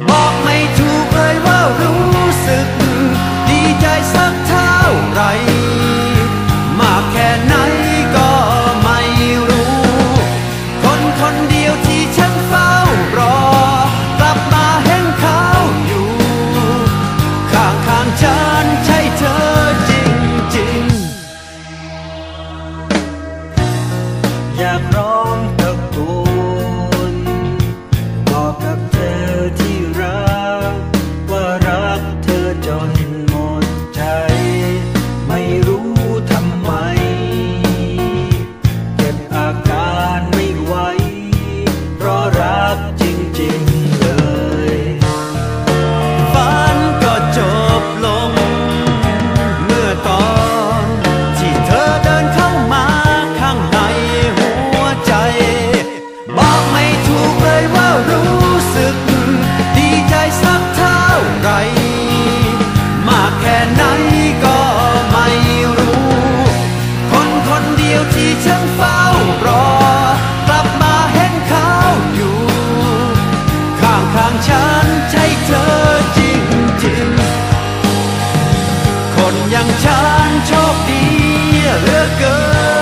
บอกไม่ถูกเลยว่ารู้สึก ดีใจสักเท่าไร มากแค่ไหนก็ไม่รู้ คนคนเดียวที่ฉันเฝ้ารอ กลับมาเห็นเขาอยู่ ข้างข้างฉันใช่เธอจริงๆอยากรอ yang cantik dia lekat